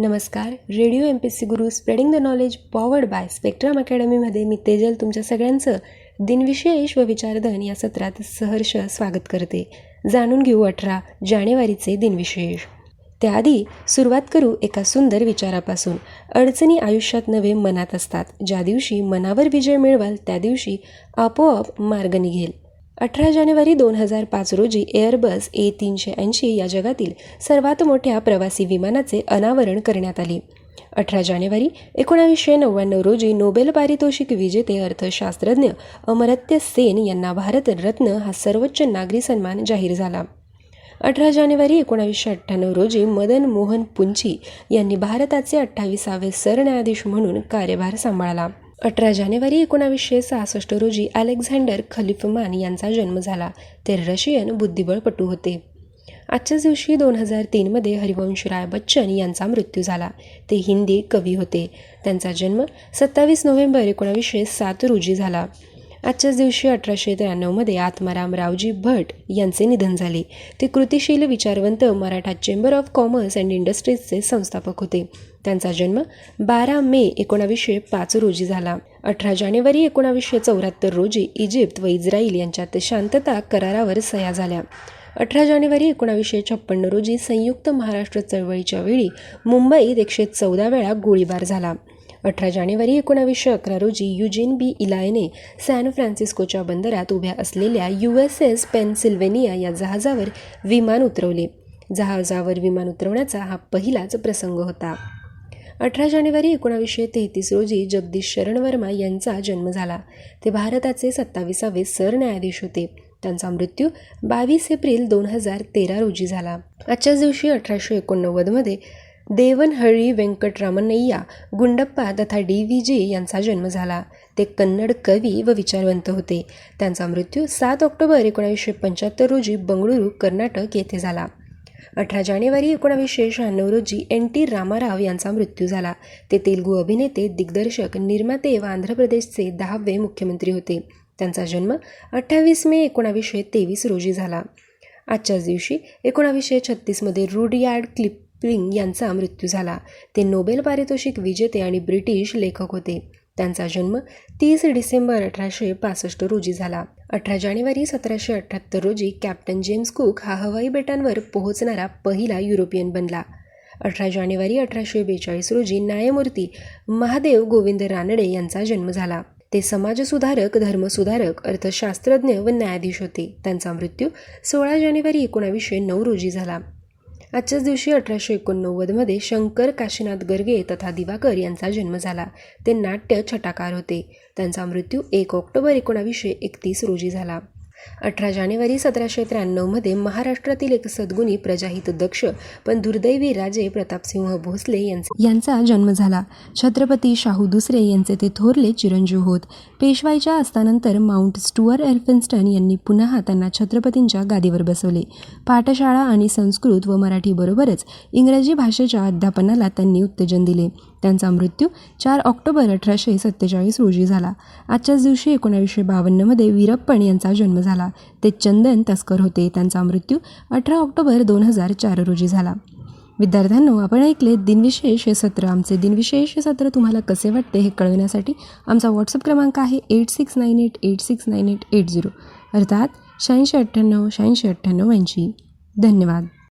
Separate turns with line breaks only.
नमस्कार. Radio M P C Guru spreading the knowledge powered by Spectrum अकॅडमीमध्ये मी तेजल तुमच्या सगळ्यांचं दिनविशेष व विचारधन या सत्रात सहर्ष स्वागत करते. जाणून घेऊ अठरा जानेवारीचे दिनविशेष. त्याआधी सुरुवात करू एका सुंदर विचारापासून. अडचणी आयुष्यात नव्हे मनात असतात. ज्या दिवशी मनावर विजय मिळवाल त्या दिवशी आपोआप मार्ग निघेल. अठरा जानेवारी दोन हजार पाच रोजी एअरबस ए तीनशे ऐंशी या जगातील सर्वात मोठ्या प्रवासी विमानाचे अनावरण करण्यात आले. अठरा जानेवारी एकोणावीसशे नव्याण्णव रोजी नोबेल पारितोषिक विजेते अर्थशास्त्रज्ञ अमर्त्य सेन यांना भारतरत्न हा सर्वोच्च नागरी सन्मान जाहीर झाला. अठरा जानेवारी एकोणावीसशे अठ्ठ्याण्णव रोजी मदन मोहन पुंची यांनी भारताचे अठ्ठावीसावे सरन्यायाधीश म्हणून कार्यभार सांभाळला. अठरा जानेवारी एकोणावीसशे सहासष्ट रोजी अलेक्झांडर खलिफमान यांचा जन्म झाला. ते रशियन बुद्धिबळपटू होते. आजच्याच दिवशी दोन हजार तीनमध्ये हरिवंशराय बच्चन यांचा मृत्यू झाला. ते हिंदी कवी होते. त्यांचा जन्म सत्तावीस नोव्हेंबर एकोणावीसशे सात रोजी झाला. आजच्याच दिवशी अठराशे त्र्याण्णवमध्ये आत्माराम रावजी भट यांचे निधन झाले. ते कृतिशील विचारवंत Maratha chamber of commerce and इंडस्ट्रीजचे संस्थापक होते. त्यांचा जन्म बारा मे एकोणावीसशे पाच रोजी झाला. अठरा जानेवारी एकोणावीसशे चौऱ्याहत्तर रोजी इजिप्त व इस्रायल यांच्यात शांतता करारावर सह्या झाल्या. अठरा जानेवारी एकोणावीसशे छप्पन्न रोजी संयुक्त महाराष्ट्र चळवळीच्या वेळी मुंबईत एकशे चौदा वेळा गोळीबार झाला. अठरा जानेवारी एकोणावीसशे अकरा रोजी युजिन बी इलायने सॅन फ्रान्सिस्कोच्या बंदरात उभ्या असलेल्या यू एस एस पेनसिल्वेनिया या जहाजावर विमान उतरवले. जहाजावर विमान उतरवण्याचा हा पहिलाच प्रसंग होता. अठरा जानेवारी एकोणावीसशे तेहतीस रोजी जगदीश शरण वर्मा यांचा जन्म झाला. ते भारताचे सत्तावीसावे सरन्यायाधीश होते. त्यांचा मृत्यू बावीस एप्रिल दोन हजार तेरा रोजी झाला. आजच्याच दिवशी अठराशे एकोणनव्वदमध्ये देवनहळ्ळी व्यंकटरामनय्या गुंडप्पा तथा डी व्ही जी यांचा जन्म झाला. ते कन्नड कवी व विचारवंत होते. त्यांचा मृत्यू सात ऑक्टोबर एकोणावीसशे पंच्याहत्तर रोजी बंगळुरू कर्नाटक येथे झाला. अठरा जानेवारी एकोणावीसशे शहाण्णव रोजी एन टी रामाराव यांचा मृत्यू झाला. ते तेलुगू अभिनेते दिग्दर्शक निर्माते व आंध्र प्रदेशचे दहावे मुख्यमंत्री होते. त्यांचा जन्म अठ्ठावीस मे एकोणावीसशे तेवीस रोजी झाला. आजच्याच दिवशी एकोणावीसशे छत्तीसमध्ये रुडयार्ड क्लिप क्लिपिंग यांचा मृत्यू झाला. ते नोबेल पारितोषिक विजेते आणि ब्रिटिश लेखक होते. त्यांचा जन्म तीस डिसेंबर अठराशे पासष्ट रोजी झाला. अठरा जानेवारी सतराशे अठ्ठ्याहत्तर रोजी कॅप्टन जेम्स कुक हा हवाई बेटांवर पोहोचणारा पहिला युरोपियन बनला. अठरा जानेवारी अठराशे बेचाळीस रोजी न्यायमूर्ती महादेव गोविंद रानडे यांचा जन्म झाला. ते समाजसुधारक धर्मसुधारक अर्थशास्त्रज्ञ व न्यायाधीश होते. त्यांचा मृत्यू सोळा जानेवारी एकोणावीसशे नऊ रोजी झाला. आजच्याच दिवशी अठराशे एकोणनव्वदमध्ये शंकर काशीनाथ गर्गे तथा दिवाकर यांचा जन्म झाला. ते नाट्य छटाकार होते. त्यांचा मृत्यू एक ऑक्टोबर एकोणावीसशे एकतीस रोजी झाला. अठरा जानेवारी सतराशे त्र्याण्णवमध्ये महाराष्ट्रातील एक सद्गुणी प्रजाहित दक्ष पण दुर्दैवी राजे प्रतापसिंह भोसले यांचे यांचा जन्म झाला. छत्रपती शाहू दुसरे यांचे ते थोरले चिरंजीव होत. पेशवाईच्या असतानंतर माउंट स्टुअर एल्फिन्स्टन यांनी पुन्हा त्यांना छत्रपतींच्या गादीवर बसवले. पाठशाळा आणि संस्कृत व मराठीबरोबरच इंग्रजी भाषेच्या अध्यापनाला त्यांनी उत्तेजन दिले. त्यांचा मृत्यू चार ऑक्टोबर अठराशे सत्तेचाळीस रोजी झाला. आजच्याच दिवशी एकोणावीसशे बावन्नमध्ये वीरप्पण यांचा जन्म झाला. झाला. ते चंदन तस्कर होते. त्यांचा मृत्यू अठरा ऑक्टोबर दोन हजार चार रोजी झाला. विद्यार्थ्यांनो आपण ऐकले दिनविशेष हे सत्र. आमचे दिनविशेष हे सत्र तुम्हाला कसे वाटते हे कळविण्यासाठी आमचा व्हॉट्सअप क्रमांक आहे eight six nine eight eight six nine eight eight zero अर्थात शहाऐंशी अठ्ठ्याण्णव शहाऐंशी अठ्ठ्याण्णव ऐंशी. धन्यवाद.